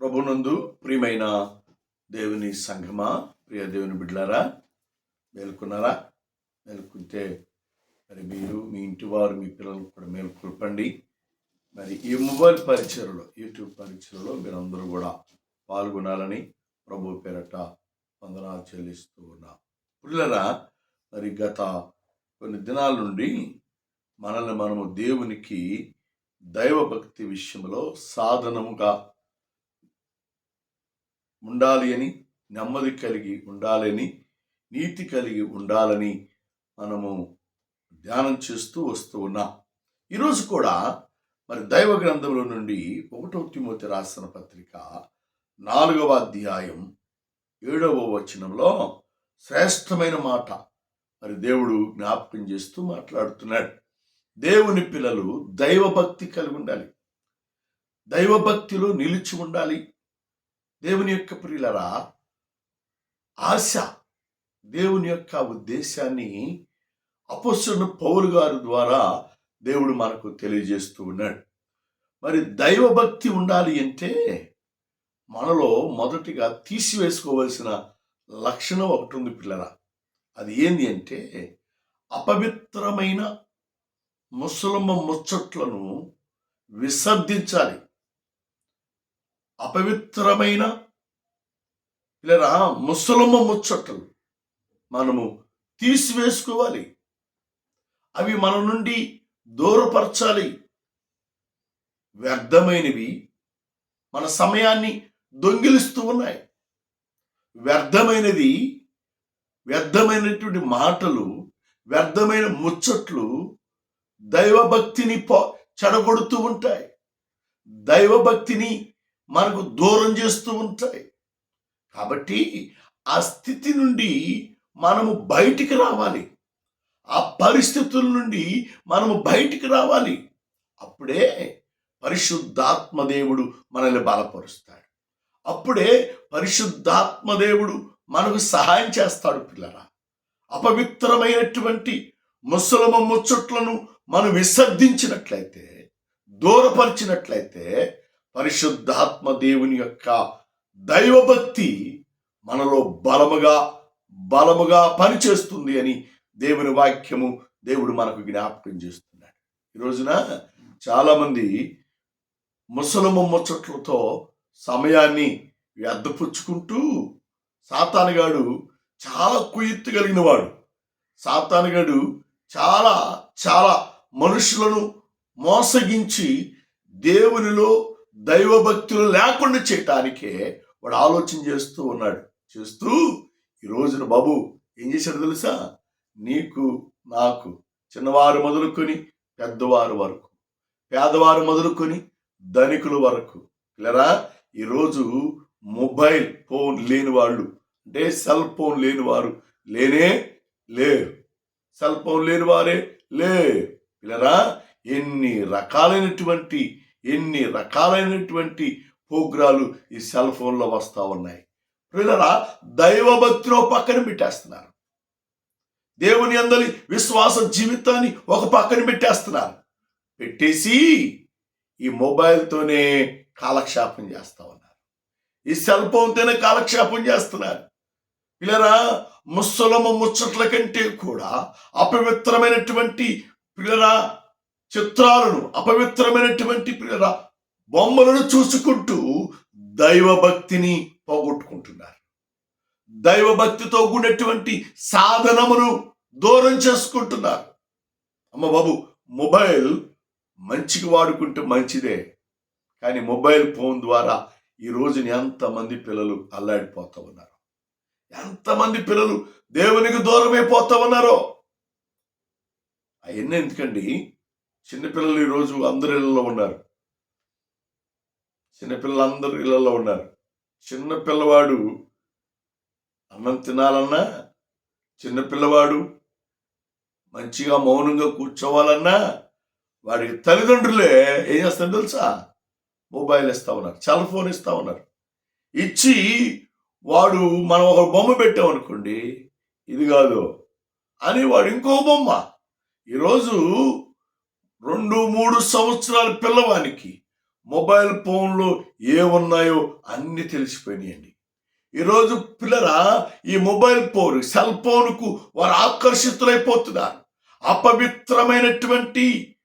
ప్రభునందు ప్రియమైన దేవుని సంఘమా ప్రియ దేవుని బిడ్డలారా మేల్కొన్నారా? మేల్కొంటే మరి మీరు మీ ఇంటి వారు మీ పిల్లలకు కూడా మేల్కొల్పండి. మరి ఈ మొబైల్ పరిచయలో యూట్యూబ్ పరిచయలో మీరందరూ కూడా పాల్గొనాలని ప్రభు పేరట వందనాలు చెల్లిస్తూ ఉన్నా. పిల్లరా మరి గత కొన్ని దినాల నుండి మనల్ని మనము దేవునికి దైవభక్తి విషయంలో సాధనముగా ఉండాలి అని నెమ్మది కలిగి ఉండాలని నీతి కలిగి ఉండాలని మనము ధ్యానం చేస్తూ వస్తూ ఉన్నాం. ఈరోజు కూడా మరి దైవ గ్రంథంలో నుండి ఒకటో తిమోతి రాసిన పత్రిక నాలుగవ అధ్యాయం ఏడవ వచనంలో శ్రేష్టమైన మాట మరి దేవుడు జ్ఞాపకం చేస్తూ మాట్లాడుతున్నాడు. దేవుని పిల్లలు దైవభక్తి కలిగి ఉండాలి. దైవభక్తిలో నిలిచి ఉండాలి. దేవుని యొక్క ప్రియులరా ఆశ దేవుని యొక్క ఉద్దేశాన్ని అపస్సును పౌలు గారి ద్వారా దేవుడు మనకు తెలియజేస్తూ ఉన్నాడు. మరి దైవభక్తి ఉండాలి అంటే మనలో మొదటిగా తీసివేసుకోవలసిన లక్షణం ఒకటి ఉంది పిల్లరా. అది ఏంది అంటే అపవిత్రమైన ముసలమ్మ ముచ్చట్లను విసర్జించాలి. అపవిత్రమైన లేదా ముసలమ్మ ముచ్చట్లు మనము తీసివేసుకోవాలి. అవి మన నుండి దూరపరచాలి. వ్యర్థమైనవి మన సమయాన్ని దొంగిలిస్తూ ఉన్నాయి. వ్యర్థమైనది వ్యర్థమైనటువంటి మాటలు వ్యర్థమైన ముచ్చట్లు దైవభక్తిని పో చెడగొడుతూ ఉంటాయి. దైవభక్తిని మనకు దూరం చేస్తూ ఉంటాయి. కాబట్టి ఆ స్థితి నుండి మనము బయటికి రావాలి. ఆ పరిస్థితుల నుండి మనము బయటికి రావాలి. అప్పుడే పరిశుద్ధాత్మ దేవుడు మనల్ని బలపరుస్తాడు. అప్పుడే పరిశుద్ధాత్మ దేవుడు మనకు సహాయం చేస్తాడు పిల్లరా. అపవిత్రమైనటువంటి ముసలమ ముచ్చట్లను మనం విసర్జించినట్లయితే దూరపరిచినట్లయితే పరిశుద్ధాత్మ దేవుని యొక్క దైవభక్తి మనలో బలముగా బలముగా పనిచేస్తుంది అని దేవుని వాక్యము దేవుడు మనకు జ్ఞాపకం చేస్తున్నాడు. ఈ రోజున చాలామంది ముసలము ముచ్చట్లతో సమయాన్ని వ్యర్థపుచ్చుకుంటూ సాతానుగాడు చాలా కుయిత్తు కలిగిన వాడు సాతానుగాడు చాలా చాలా మనుషులను మోసగించి దేవునిలో దైవభక్తులు లేకుండా చేయటానికే వాడు ఆలోచన చేస్తూ ఉన్నాడు. చేస్తూ ఈ రోజున బాబు ఏం చేశాడు తెలుసా? నీకు నాకు చిన్నవారు మొదలుకొని పెద్దవారు వరకు పేదవారు మొదలుకొని ధనికుల వరకు పిల్లరా ఈరోజు మొబైల్ ఫోన్ లేని వాళ్ళు అంటే సెల్ ఫోన్ లేని వారు లేనే లేరు. సెల్ ఫోన్ లేని వారే లేరు. పిల్లరా ఎన్ని రకాలైనటువంటి ఎన్ని రకాలైనటువంటి ప్రోగ్రాలు ఈ సెల్ ఫోన్లో వస్తూ ఉన్నాయి. పిల్లరా దైవభక్తిలో పక్కన పెట్టేస్తున్నారు. దేవుని అందరి విశ్వాస జీవితాన్ని ఒక పక్కన పెట్టేస్తున్నారు. పెట్టేసి ఈ మొబైల్తోనే కాలక్షేపం చేస్తూ ఉన్నారు. ఈ సెల్ ఫోన్తోనే కాలక్షేపం చేస్తున్నారు. పిల్లరా ముసలమ్మ ముచ్చట్ల కంటే కూడా అపవిత్రమైనటువంటి పిల్లరా చిత్రాలను అపవిత్రమైనటువంటి బొమ్మలను చూసుకుంటూ దైవభక్తిని పోగొట్టుకుంటున్నారు. దైవభక్తితో కూడినటువంటి సాధనమును దూరం చేసుకుంటున్నారు. అమ్మ బాబు మొబైల్ మంచికి వాడుకుంటే మంచిదే కానీ మొబైల్ ఫోన్ ద్వారా ఈ రోజున ఎంతమంది పిల్లలు అల్లాడిపోతూ ఉన్నారు? ఎంతమంది పిల్లలు దేవునికి దూరమైపోతూ ఉన్నారో? అవన్నీ ఎందుకండి? చిన్నపిల్లలు ఈరోజు అందరి ఇళ్ళలో ఉన్నారు. చిన్నపిల్లలు అందరు ఇళ్ళలో ఉన్నారు. చిన్న పిల్లవాడు అన్నం తినాలన్నా చిన్నపిల్లవాడు మంచిగా మౌనంగా కూర్చోవాలన్నా వాడికి తల్లిదండ్రులే ఏం చేస్తారు తెలుసా? మొబైల్ ఇస్తా ఉన్నారు సెల్ ఫోన్ ఇస్తా ఉన్నారు. ఇచ్చి వాడు మనం ఒక బొమ్మ పెట్టామనుకోండి ఇది కాదు అని వాడు ఇంకో బొమ్మ. ఈరోజు రెండు మూడు సంవత్సరాల పిల్లవానికి మొబైల్ ఫోన్లో ఏమున్నాయో అన్ని తెలిసిపోయినాయండి. ఈరోజు పిల్లరా ఈ మొబైల్ ఫోన్ సెల్ ఫోన్కు వారు ఆకర్షితులైపోతున్నారు. అపవిత్రమైనటువంటి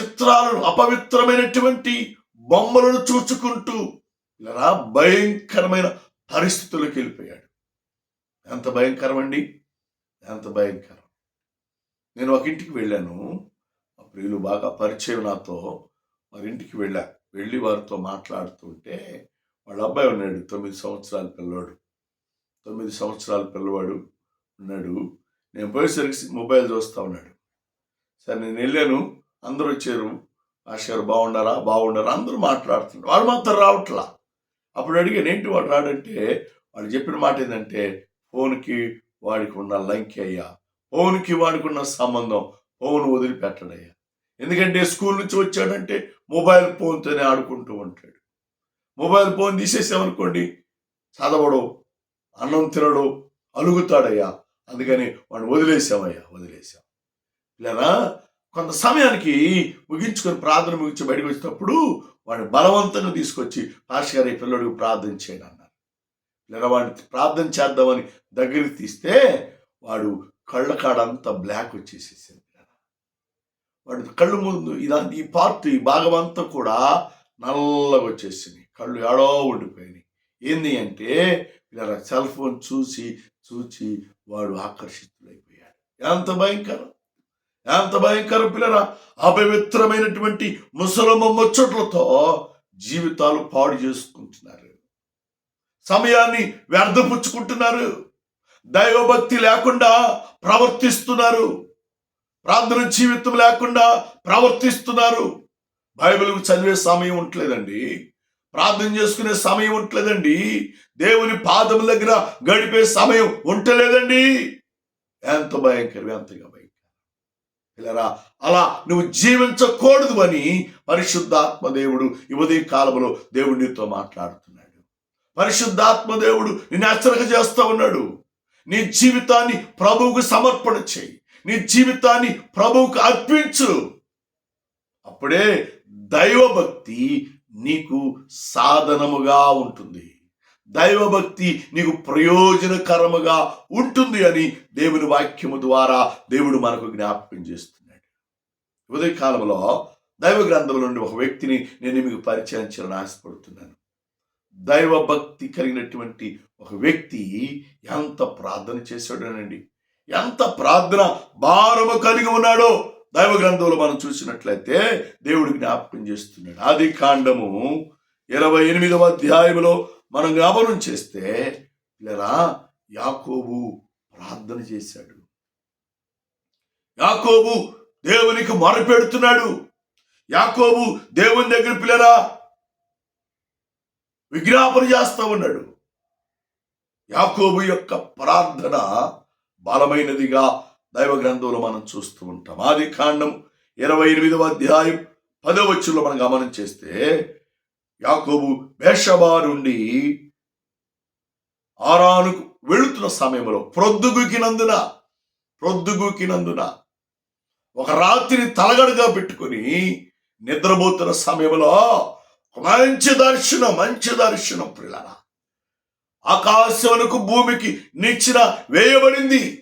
చిత్రాలను అపవిత్రమైనటువంటి బొమ్మలను చూచుకుంటూ ఇలా భయంకరమైన పరిస్థితులకు వెళ్ళిపోయాడు. ఎంత భయంకరం అండి ఎంత భయంకరం. నేను ఒక ఇంటికి వెళ్ళాను. ఆ ప్రియులు బాగా పరిచయం నాతో వారి ఇంటికి వెళ్ళా. వెళ్ళి వారితో మాట్లాడుతుంటే వాళ్ళ అబ్బాయి ఉన్నాడు తొమ్మిది సంవత్సరాల పిల్లవాడు తొమ్మిది సంవత్సరాల పిల్లవాడు ఉన్నాడు. నేను పోయేసరికి మొబైల్ చూస్తూ ఉన్నాడు. సరే నేను వెళ్ళాను. అందరూ వచ్చారు. ఆశారు బాగుండారా బాగుండారా అందరూ మాట్లాడుతున్నారు. వాడు మాత్రం రావట్లా. అప్పుడు అడిగాను ఏంటి వాడు రాడంటే? వాడు చెప్పిన మాట ఏంటంటే ఫోన్కి వాడికి ఉన్న లంకి అయ్యా ఫోన్కి వాడికి ఉన్న సంబంధం ఫోన్ వదిలిపెట్టడయ్యా. ఎందుకంటే స్కూల్ నుంచి వచ్చాడంటే మొబైల్ ఫోన్తోనే ఆడుకుంటూ ఉంటాడు. మొబైల్ ఫోన్ తీసేసామనుకోండి చదవడు అన్నం తినడు అలుగుతాడయ్యా. అందుకని వాడిని వదిలేసామయ్యా వదిలేసాం. లేదా కొంత సమయానికి ముగించుకొని ప్రార్థన ముగించి బయటకు వచ్చేటప్పుడు వాడిని బలవంతంగా తీసుకొచ్చి పాస్టర్ గారు పిల్లడికి ప్రార్థన చేయను అన్నారు. లేదా వాడిని ప్రార్థన చేద్దామని దగ్గరికి తీస్తే వాడు కళ్ళ కాడంతా బ్లాక్ వచ్చేసేసింది. వాడి కళ్ళు ముందు ఇదా ఈ పార్ట్ ఈ భాగం అంతా కూడా నల్లగా వచ్చేసింది. కళ్ళు ఎడో ఉండిపోయినాయి. ఏంది అంటే ఇలా సెల్ ఫోన్ చూసి చూసి వాడు ఆకర్షితులైపోయాడు. ఎంత భయంకరం! ఎంత భయంకరం పిల్లరా! అపవిత్రమైనటువంటి ముసలమ్మ ముచ్చట్లతో జీవితాలు పాడు చేసుకుంటున్నారు. సమయాన్ని వ్యర్థపుచ్చుకుంటున్నారు. దైవభక్తి లేకుండా ప్రవర్తిస్తున్నారు. ప్రార్థన జీవితం లేకుండా ప్రవర్తిస్తున్నారు. బైబిల్ చదివే సమయం ఉండలేదండి ప్రార్థన చేసుకునే సమయం ఉండలేదండి దేవుని పాదం దగ్గర గడిపే సమయం ఉండలేదండి ఎంత భయంకరం ఎంతగా భయంకరం. ఇలా అలా నువ్వు జీవించకూడదు అని పరిశుద్ధాత్మ దేవుడు ఈ ఉదయ కాలంలో దేవుడు నీతో మాట్లాడుతున్నాడు. పరిశుద్ధాత్మ దేవుడు నిన్ను హెచ్చరిక చేస్తూ ఉన్నాడు. నీ జీవితాన్ని ప్రభువుకు సమర్పణ చేయి. నీ జీవితాన్ని ప్రభువుకు అర్పించు. అప్పుడే దైవభక్తి నీకు సాధనముగా ఉంటుంది. దైవభక్తి నీకు ప్రయోజనకరముగా ఉంటుంది అని దేవుని వాక్యము ద్వారా దేవుడు మనకు జ్ఞాపకం చేస్తున్నాడు. ఉదయ కాలంలో దైవ గ్రంథంలో నుండి ఒక వ్యక్తిని నేను మీకు పరిచయం చేయాలని ఆశపడుతున్నాను. దైవభక్తి కలిగినటువంటి ఒక వ్యక్తి ఎంత ప్రార్థన చేశాడోనండి. ఎంత ప్రార్థన భారము కలిగి ఉన్నాడో దైవ గ్రంథంలో మనం చూసినట్లయితే దేవుడు జ్ఞాపకం చేస్తున్నాడు. ఆది కాండము ఇరవై ఎనిమిదవ అధ్యాయంలో మనం జ్ఞాపకం చేస్తే ఇలా యాకోబు ప్రార్థన చేశాడు. యాకోబు దేవునికి మొరపెడుతున్నాడు. యాకోబు దేవుని దగ్గర పిల్లరా విజ్ఞాపన చేస్తా ఉన్నాడు. యాకోబు యొక్క ప్రార్థన బలమైనదిగా దైవ గ్రంథంలో మనం చూస్తూ ఉంటాం. ఆది కాండం ఇరవై ఎనిమిదవ అధ్యాయం పదవ వచ్చులో మనం గమనం చేస్తే యాకోబు బేషబా నుండి ఆరానుకు వెళుతున్న సమయంలో ప్రొద్దుగుకినందున ప్రొద్దుగుకినందున ఒక రాత్రిని తలగడగా పెట్టుకొని నిద్రపోతున్న సమయంలో మంచి దర్శనం మంచి దర్శనం పిల్లల ఆకాశమునకు భూమికి నిచ్చిన వేయబడింది.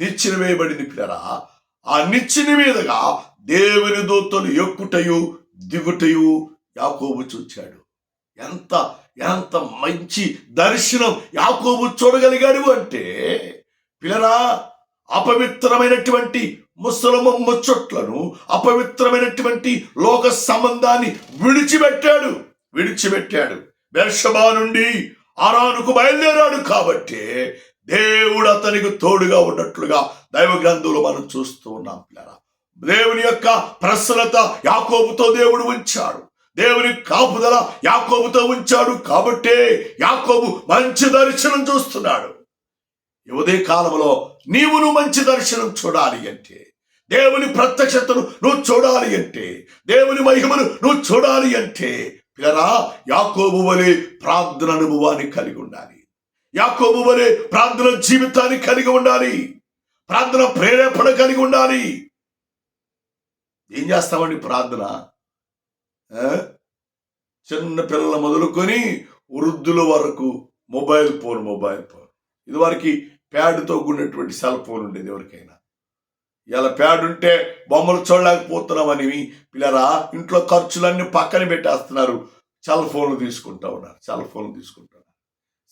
నిచ్చిన వేయబడింది పిల్లరా. ఆ నిచ్చిన మీదుగా దేవుని దూతలు ఎక్కుటయు దిగుటయు యాకోబు చూచాడు. ఎంత ఎంత మంచి దర్శనం యాకోబు చూడగలిగాడు అంటే పిల్లరా అపవిత్రమైనటువంటి ముసలమ్మ ముచ్చట్లను అపవిత్రమైనటువంటి లోక సంబంధాన్ని విడిచిపెట్టాడు. విడిచిపెట్టాడు. బెర్షబా నుండి ఆరానుకు బయలుదేరాడు కాబట్టి దేవుడు అతనికి తోడుగా ఉన్నట్లుగా దైవ గ్రంథంలో మనం చూస్తూ ఉన్నాం పిల్లరా. దేవుని యొక్క ప్రసన్నత యాకోబుతో దేవుడు ఉంచాడు. దేవుని కాపుదల యాకోబుతో ఉంచాడు కాబట్టే యాకోబు మంచి దర్శనం చూస్తున్నాడు. యువదే ఉదయ కాలంలో నీవు నువ్వు మంచి దర్శనం చూడాలి అంటే దేవుని ప్రత్యక్షతను నువ్వు చూడాలి అంటే దేవుని మహిమను నువ్వు చూడాలి అంటే పిల్లరా యాకోబు వలె ప్రార్థన అనుభవాన్ని కలిగి ఉండాలి. యాకోబు వలె ప్రార్థన జీవితాన్ని కలిగి ఉండాలి. ప్రార్థన ప్రేరేపణ కలిగి ఉండాలి. ఏం చేస్తామండి ప్రార్థన? ఆ? చిన్న పిల్లల మొదలుకొని వృద్ధుల వరకు మొబైల్ ఫోన్ మొబైల్ ఫోన్. ఇది వారికి ప్యాడ్తో కూడినటువంటి సెల్ ఫోన్ ఉండేది ఎవరికైనా. ఇలా ప్యాడ్ ఉంటే బొమ్మలు చూడలేకపోతున్నామని పిల్లరా ఇంట్లో ఖర్చులన్నీ పక్కన పెట్టేస్తున్నారు. సెల్ ఫోన్లు తీసుకుంటా ఉన్నారు సెల్ ఫోన్లు తీసుకుంటారు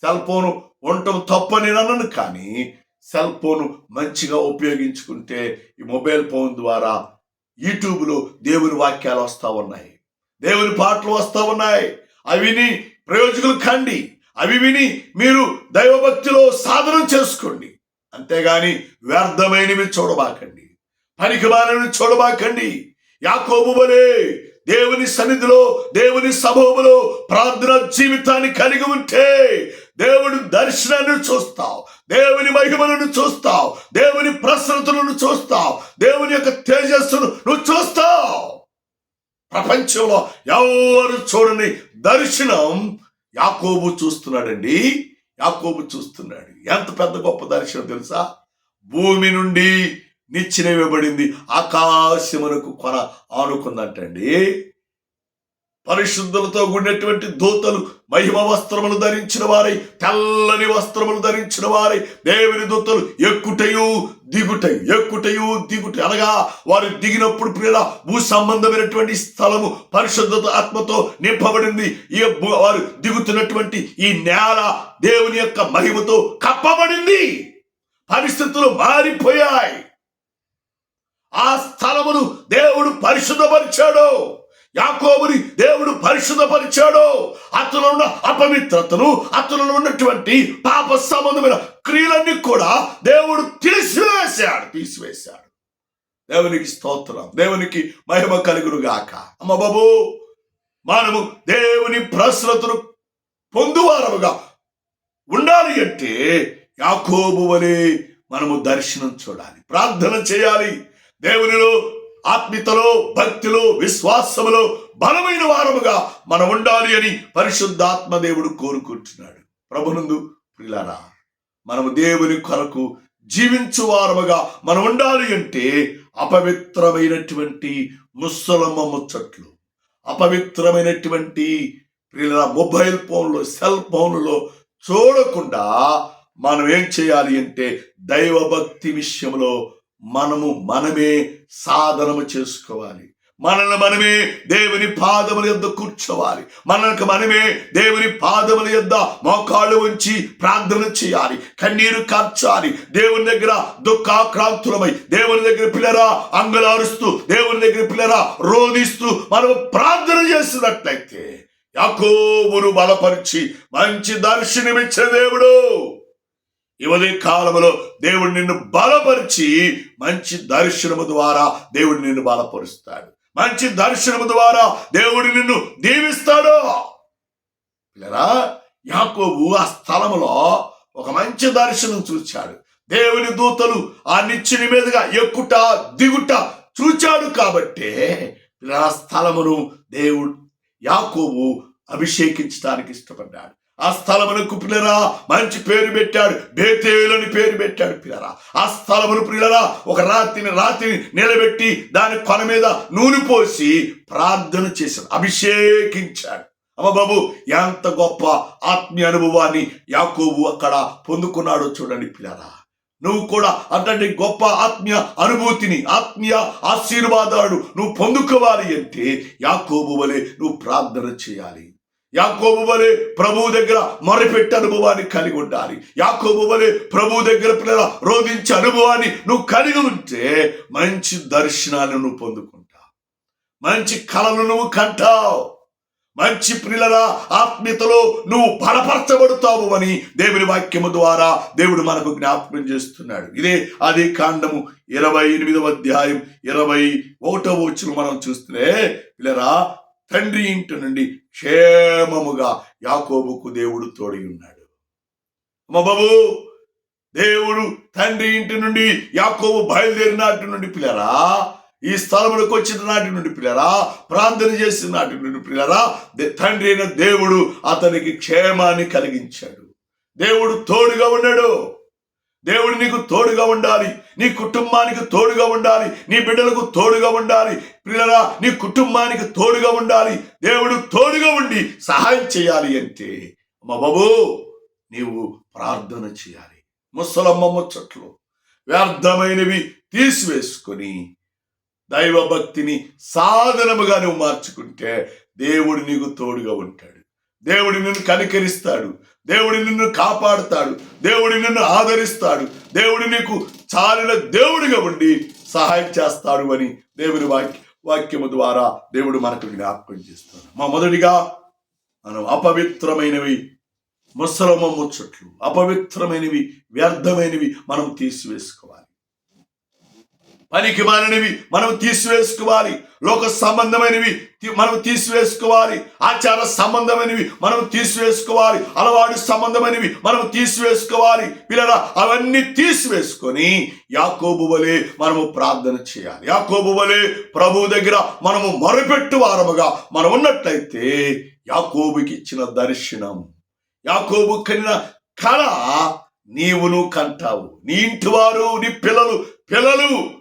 సెల్ ఫోన్ ఉండటం తప్పని అన్నాను కానీ సెల్ ఫోన్ మంచిగా ఉపయోగించుకుంటే ఈ మొబైల్ ఫోన్ ద్వారా యూట్యూబ్లో దేవుని వాక్యాలు వస్తూ ఉన్నాయి. దేవుని పాటలు వస్తూ ఉన్నాయి. అవి విని ప్రయోజకులు కండి. అవి విని మీరు దైవభక్తిలో సాధన చేసుకోండి. అంతేగాని వ్యర్థమైనవి చూడబాకండి. పనికిమాలినవి చూడబాకండి. యాకోబు వలే దేవుని సన్నిధిలో దేవుని సభలో ప్రార్థన జీవితాన్ని కలిగి ఉంటే దేవుడు దర్శనాన్ని చూస్తావు. దేవుని మహిమలను చూస్తావు. దేవుని ప్రసరతులను చూస్తావు. దేవుని యొక్క తేజస్సును నువ్వు చూస్తావు. ప్రపంచంలో ఎవరు చూడని దర్శనం యాకోబు చూస్తున్నాడండి. యాకోబు చూస్తున్నాడు. ఎంత పెద్ద గొప్ప దర్శనం తెలుసా? భూమి నుండి నిచ్చినవ్వబడింది ఆకాశమునకు కొన ఆనుకుందంటండి. పరిశుద్ధులతో కూడినటువంటి దూతలు మహిమ వస్త్రములు ధరించిన వారై తెల్లని వస్త్రములు ధరించిన వారై దేవుని దూతలు ఎక్కుటయు దిగుటయు ఎక్కుటయు దిగుట. అనగా వారు దిగినప్పుడు ప్రియుల భూ సంబంధమైనటువంటి స్థలము పరిశుద్ధత ఆత్మతో నింపబడింది. ఈ వారు దిగుతున్నటువంటి ఈ నేల దేవుని యొక్క మహిమతో కప్పబడింది. పరిస్థితులు మారిపోయాయి. ఆ స్థలమును దేవుడు పరిశుద్ధపరిచాడు. యాకోబుని దేవుడు పరిశుద్ధపరిచాడు. అతను ఉన్న అపవిత్రతను అతను ఉన్నటువంటి పాప సంబంధమైన క్రియలన్నీ కూడా దేవుడు తీసివేశాడు తీసివేశాడు. దేవునికి స్తోత్రం దేవునికి మహిమ కలుగును గాక అమ్మ బాబు మనము దేవుని ప్రసరతను పొందువారముగా ఉండాలి అంటే యాకోబు వలె మనము దర్శనం చూడాలి ప్రార్థన చేయాలి. దేవునిలో ఆత్మీయతలో భక్తిలో విశ్వాసములో బలమైన వారముగా మనం ఉండాలి అని పరిశుద్ధాత్మ దేవుడు కోరుకుంటున్నాడు. ప్రభునందు ప్రిలారా మనము దేవుని కొరకు జీవించు వారముగా మనం ఉండాలి అంటే అపవిత్రమైనటువంటి ముస్సలమ్మ ముచ్చట్లు అపవిత్రమైనటువంటి ప్రియుల మొబైల్ ఫోన్లో సెల్ ఫోన్లో చూడకుండా మనం ఏం చేయాలి అంటే దైవభక్తి విషయంలో మనము మనమే సాధనము చేసుకోవాలి. మనల్ని మనమే దేవుని పాదముల యొద్ద కూర్చోవాలి. మనకు మనమే దేవుని పాదముల యొద్ద మోకాళ్ళు ఉంచి ప్రార్థన చేయాలి. కన్నీరు కార్చాలి. దేవుని దగ్గర దుఃఖాక్రాంతులమై దేవుని దగ్గర పిల్లరా అంగలారుస్తూ దేవుని దగ్గర పిల్లరా రోధిస్తూ మనం ప్రార్థన చేస్తున్నట్లయితే యాకోబును బలపరిచి మంచి దర్శనమిచ్చే దేవుడు. ఈ ఉదయ కాలంలో దేవుడు నిన్ను బలపరిచి మంచి దర్శనము ద్వారా దేవుడు నిన్ను బలపరుస్తాడు. మంచి దర్శనము ద్వారా దేవుడు నిన్ను దీవిస్తాడు. పిల్లరా యాకోబు ఆ స్థలములో ఒక మంచి దర్శనం చూచాడు. దేవుని దూతలు ఆ నిచ్చెని మీదుగా ఎక్కుట దిగుట చూచాడు కాబట్టే ఆ స్థలమును దేవుడు యాకోబు అభిషేకించడానికి ఇష్టపడ్డాడు. ఆ స్థలమునకు పిల్లరా మంచి పేరు పెట్టాడు. బేతేలని పేరు పెట్టాడు పిల్లరా. ఆ స్థలమును పిల్లరా ఒక రాత్రిని రాత్రిని నిలబెట్టి దాని కొన మీద నూనె పోసి ప్రార్థన చేశాడు. అభిషేకించాడు. అమ్మ బాబు ఎంత గొప్ప ఆత్మీయ అనుభవాన్ని యాకోబు అక్కడ పొందుకున్నాడో చూడండి పిల్లరా. నువ్వు కూడా అంతటి గొప్ప ఆత్మీయ అనుభూతిని ఆత్మీయ ఆశీర్వాదాలు నువ్వు పొందుకోవాలి అంటే యాకోబు వలె నువ్వు ప్రార్థన చేయాలి. యాకోబు వలె ప్రభువు దగ్గర మొరపెట్టే అనుభవాన్ని కలిగి ఉండాలి. యాకోబు వలె ప్రభువు దగ్గర పిల్లల రోధించే అనుభవాన్ని నువ్వు కలిగి ఉంటే మంచి దర్శనాలను నువ్వు పొందుకుంటావు. మంచి కళను నువ్వు కంటావు. మంచి ప్రియుల ఆత్మీయతలో నువ్వు బలపరచబడతావు అని దేవుని వాక్యము ద్వారా దేవుడు మనకు జ్ఞాపకం చేస్తున్నాడు. ఇదే అది కాండము ఇరవై ఎనిమిదవ అధ్యాయం ఇరవై ఒకటవ వచ్చిన మనం చూస్తే పిల్లరా తండ్రి ఇంటి నుండి క్షేమముగా యాకోబుకు దేవుడు తోడి ఉన్నాడు. అమ్మ బాబు దేవుడు తండ్రి ఇంటి నుండి యాకోబు బయలుదేరిన నాటి నుండి పిల్లరా ఈ స్థలములకు వచ్చిన నాటి నుండి పిల్లరా ప్రార్థన చేసిన నాటి నుండి పిల్లరా తండ్రి అయిన దేవుడు అతనికి క్షేమాన్ని కలిగించాడు. దేవుడు తోడుగా ఉన్నాడు. దేవుడు నీకు తోడుగా ఉండాలి. నీ కుటుంబానికి తోడుగా ఉండాలి. నీ బిడ్డలకు తోడుగా ఉండాలి. పిల్లల నీ కుటుంబానికి తోడుగా ఉండాలి. దేవుడు తోడుగా ఉండి సహాయం చేయాలి అంటే అమ్మ బాబు నీవు ప్రార్థన చేయాలి. ముసలమ్మ ముచ్చట్లు వ్యర్థమైనవి తీసివేసుకొని దైవభక్తిని సాధనముగా నువ్వు మార్చుకుంటే దేవుడు నీకు తోడుగా ఉంటాడు. దేవుడు నిన్ను కనికరిస్తాడు. దేవుడు నిన్ను కాపాడుతాడు. దేవుడు నిన్ను ఆదరిస్తాడు. దేవుడు నీకు చాలిన దేవుడిగా ఉండి సహాయం చేస్తాడు అని దేవుని వాక్య వాక్యము ద్వారా దేవుడు మనకు జ్ఞాపకం చేస్తాడు. మా మొదటిగా మనం అపవిత్రమైనవి ముసలమ్మ ముచ్చట్లు అపవిత్రమైనవి వ్యర్థమైనవి మనం తీసివేసుకోవాలి. పనికి మానినవి మనం తీసివేసుకోవాలి. లోక సంబంధమైనవి తీ- మనం తీసివేసుకోవాలి. ఆచార సంబంధమైనవి మనం తీసివేసుకోవాలి. అలవాటు సంబంధమైనవి మనం తీసివేసుకోవాలి. పిల్లల అవన్నీ తీసివేసుకొని యాకోబు వలె మనము ప్రార్థన చేయాలి. యాకోబు వలె ప్రభు దగ్గర మనము మొరపెట్టు వారముగా మనం ఉన్నట్లయితే యాకోబుకి ఇచ్చిన దర్శనం యాకోబు కనిన కళ నీవును కంటావు. నీ ఇంటివారు నీ పిల్లలు పిల్లలు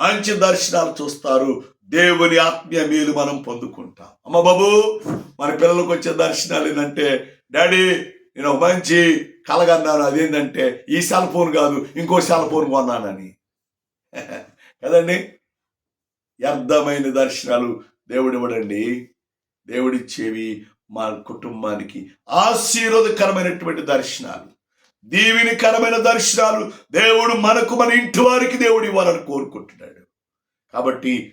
మంచి దర్శనాలు చూస్తారు. దేవుని ఆత్మీయ మేలు మనం పొందుకుంటాం. అమ్మ బాబు మన పిల్లలకు వచ్చే దర్శనాలు ఏంటంటే డాడీ నేను మంచి కలగన్నాను అదేంటంటే ఈ సెల్ ఫోన్ కాదు ఇంకో సెల్ ఫోన్ కొన్నానని. కదండి? వ్యర్థమైన దర్శనాలు దేవుడు ఇవ్వడండి. దేవుడిచ్చేవి మా కుటుంబానికి ఆశీర్వాదకరమైనటువంటి దర్శనాలు. దీవినికరమైన దర్శనాలు దేవుడు మనకు మన ఇంటి వారికి దేవుడు ఇవ్వాలని కోరుకుంటున్నాడు. కాబట్టి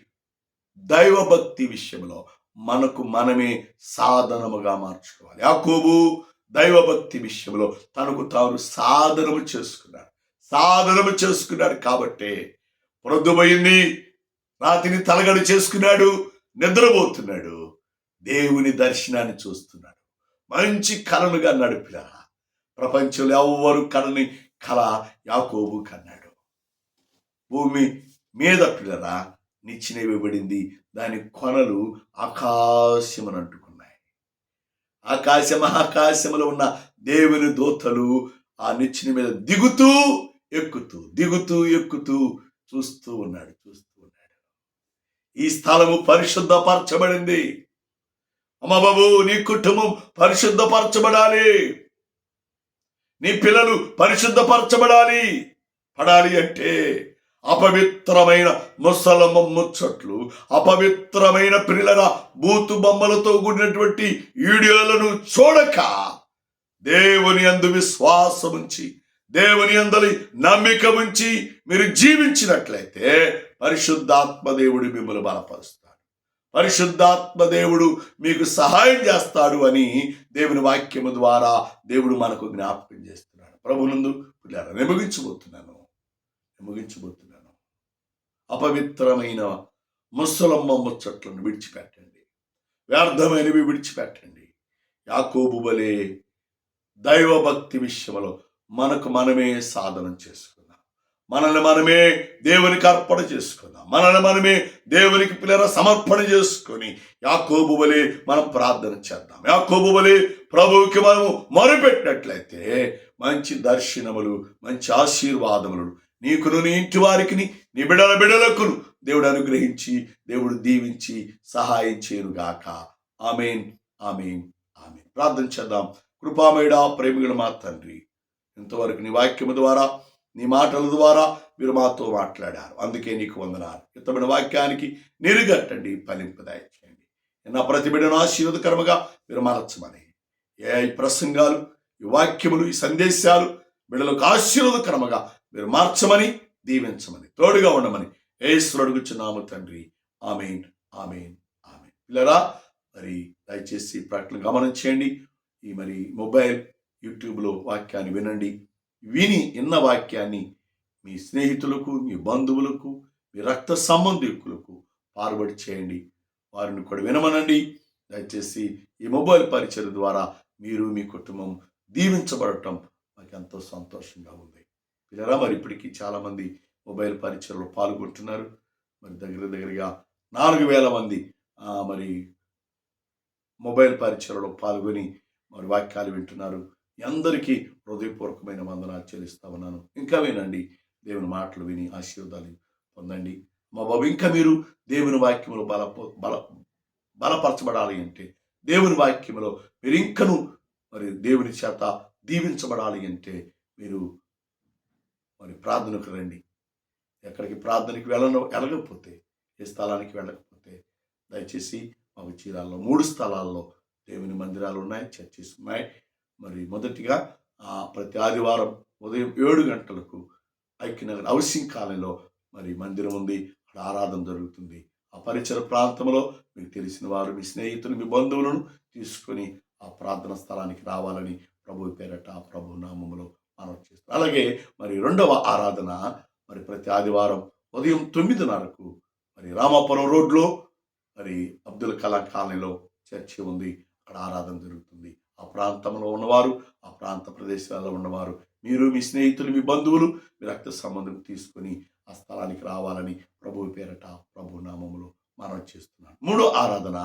దైవభక్తి విషయంలో మనకు మనమే సాధనముగా మార్చుకోవాలి. యాకోబు దైవభక్తి విషయంలో తనకు తాను సాధనము చేసుకున్నాడు. సాధనము చేసుకున్నాడు కాబట్టి ప్రొద్దుపోయింది రాత్రిని తలగడు చేసుకున్నాడు నిద్రపోతున్నాడు. దేవుని దర్శనాన్ని చూస్తున్నాడు. మంచి కళలుగా నడిపిన ప్రపంచంలో ఎవ్వరు కనని కళ యాకోబు కన్నాడు. భూమి మీద పిల్లరా నిచ్చిన ఇవ్వబడింది. దాని కొనలు ఆకాశమును అంటుకున్నాయి. ఆకాశ మహాకాశములో ఉన్న దేవుని దూతలు ఆ నిచ్చిన మీద దిగుతూ ఎక్కుతూ దిగుతూ ఎక్కుతూ చూస్తూ ఉన్నాడు చూస్తూ ఉన్నాడు. ఈ స్థలము పరిశుద్ధపరచబడింది. అమ్మ బాబు నీ కుటుంబం పరిశుద్ధపరచబడాలి. నీ పిల్లలు పరిశుద్ధపరచబడాలి. పడాలి అంటే అపవిత్రమైన ముసలమ్మ ముచ్చట్లు అపవిత్రమైన పిల్లల బూతు బొమ్మలతో కూడినటువంటి వీడియోలను చూడక దేవుని అందు విశ్వాసం ఉంచి దేవుని అందలి నమ్మిక ఉంచి మీరు జీవించినట్లయితే పరిశుద్ధాత్మ దేవుడు మిమ్మల్ని బలపరుస్తాడు. పరిశుద్ధాత్మ దేవుడు మీకు సహాయం చేస్తాడు అని దేవుని వాక్యము ద్వారా దేవుడు మనకు జ్ఞాపకం చేస్తున్నాడు. ప్రభునందు పిల్లలు నిమగించబోతున్నాను. నిమగించబోతున్నాను. అపవిత్రమైన ముసలమ్మ ముచ్చట్లను విడిచిపెట్టండి. వ్యర్థమైనవి విడిచిపెట్టండి. యాకోబు వలె దైవభక్తి విషయంలో మనకు మనమే సాధనం చేసుకుందాం మనల్ని మనమే దేవునికి అర్పణ చేసుకుందాం. మనల్ని మనమే దేవునికి పిల్లల సమర్పణ చేసుకొని యాకోబు వలె మనం ప్రార్థన చేద్దాం. యాకోబు వలె ప్రభువుకి మనము మొరుపెట్టినట్లయితే మంచి దర్శనములు మంచి ఆశీర్వాదములు నీకును నీ ఇంటి వారికి నీ బిడల బిడలకును దేవుడు అనుగ్రహించి దేవుడు దీవించి సహాయం చేయనుగాక. Amen amen amen. ప్రార్థన చేద్దాం. కృపామేడా ప్రేమికుడు మా తండ్రి ఇంతవరకు నీ వాక్యము ద్వారా నీ మాటల ద్వారా మీరు మాతో మాట్లాడారు. అందుకే నీకు వందనాలు. ఇతమైన వాక్యానికి నిరుగట్టండి ఫలింపు దయచేయండి నా ప్రతిబిడను ఆశీర్వదకరముగా మీరు మార్చమని. ఏ ప్రసంగాలు ఈ వాక్యములు ఈ సందేశాలు బిడలకు ఆశీర్వదకరముగా మీరు మార్చమని దీవించమని తోడుగా ఉండమని ఏశ్వరుడు అడుగుచున్నాము తండ్రి. Amen amen amen. పిల్లరా మరి దయచేసి ప్రకటన గమనించేయండి. ఈ మరి మొబైల్ యూట్యూబ్లో వాక్యాన్ని వినండి. విని ఇన్న వాక్యాన్ని మీ స్నేహితులకు మీ బంధువులకు మీ రక్త సంబంధికులకు ఫార్వర్డ్ చేయండి. వారిని కూడా వినమనండి. దయచేసి ఈ మొబైల్ పరిచయం ద్వారా మీరు మీ కుటుంబం దీవించబడటం మాకు ఎంతో సంతోషంగా ఉంది. పిల్లరా మరి ఇప్పటికీ చాలామంది మొబైల్ పరిచయలో పాల్గొంటున్నారు. మరి దగ్గర దగ్గరగా నాలుగు వేల మంది మరి మొబైల్ పరిచయలో పాల్గొని మరి వాక్యాలు వింటున్నారు. అందరికీ హృదయపూర్వకమైన వందనాలు చెల్లిస్తా ఉన్నాను. ఇంకా వినండి దేవుని మాటలు విని ఆశీర్వాదాలు పొందండి. మా బాబు ఇంకా మీరు దేవుని వాక్యంలో బల బల బలపరచబడాలి అంటే దేవుని వాక్యంలో మీరు ఇంకను మరి దేవుని చేత దీవించబడాలి అంటే మీరు మరి ప్రార్థనకు రండి. ఎక్కడికి ప్రార్థనకి వెళ్ళను వెళ్ళకపోతే ఏ స్థలానికి వెళ్ళకపోతే దయచేసి మాకు చీరాల్లో మూడు స్థలాల్లో దేవుని మందిరాలు ఉన్నాయి చర్చిస్ ఉన్నాయి. మరి మొదటిగా ఆ, ప్రతి ఆదివారం ఉదయం ఏడు గంటలకు ఐక్యనగర్ హౌసింగ్ కాలనీలో మరి మందిరం ఉంది. అక్కడ ఆరాధన జరుగుతుంది. ఆ పరిసర ప్రాంతంలో మీకు తెలిసిన వారు మీ స్నేహితులు మీ బంధువులను తీసుకొని ఆ ప్రార్థన స్థలానికి రావాలని ప్రభు పేరట ప్రభు నామములో మనం చేస్తాం. అలాగే మరి రెండవ ఆరాధన మరి ప్రతి ఆదివారం ఉదయం తొమ్మిదిన్నరకు మరి రామాపురం రోడ్లో మరి అబ్దుల్ కలాం కాలనీలో చర్చి ఉంది. అక్కడ ఆరాధన జరుగుతుంది. ఆ ప్రాంతంలో ఉన్నవారు ఆ ప్రాంత ప్రదేశాల్లో ఉన్నవారు. మీరు మీ స్నేహితులు మీ బంధువులు మీ రక్త సంబంధం తీసుకొని ఆ స్థలానికి రావాలని ప్రభు పేరట ప్రభు నామములో మనం చేస్తున్నాను. మూడో ఆరాధన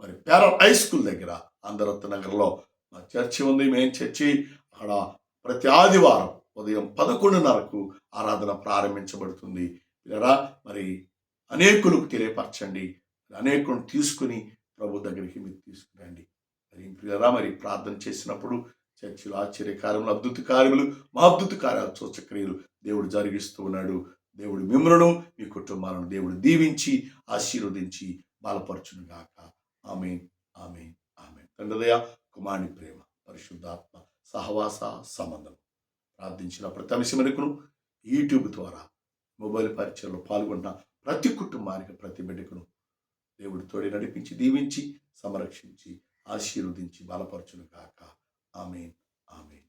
మరి పేర హై స్కూల్ దగ్గర అందరత్ నగర్లో మా చర్చి ఉంది మెయిన్ చర్చి. అక్కడ ప్రతి ఆదివారం ఉదయం పదకొండున్నరకు ఆరాధన ప్రారంభించబడుతుంది. ఇలా మరి అనేకులకు తెలియపరచండి. అనేకులను తీసుకుని ప్రభు దగ్గరికి మీరు తీసుకురండి. మరి ప్రియరా మరి ప్రార్థన చేసినప్పుడు చర్చిలో ఆశ్చర్యకార్యములు అద్భుత కార్యములు మా అద్భుత కార్యాలు సూచక్రియలు దేవుడు జరిగిస్తూ ఉన్నాడు. దేవుడు మిమ్మలను మీ కుటుంబాలను దేవుడు దీవించి ఆశీర్వదించి బలపరచునుగాక. ఆమె ఆమె ఆమె తండ్రిదయ కుమారుని ప్రేమ పరిశుద్ధాత్మ సహవాస సంబంధం. ప్రార్థించిన ప్రతి అంశమనుకును యూట్యూబ్ ద్వారా మొబైల్ పరిచయంలో పాల్గొన్న ప్రతి కుటుంబానికి ప్రతి బిడ్డకును దేవుడు తోడి నడిపించి దీవించి సంరక్షించి ఆశీర్వదించి బలపరచును కాక ఆమె ఆమెన్.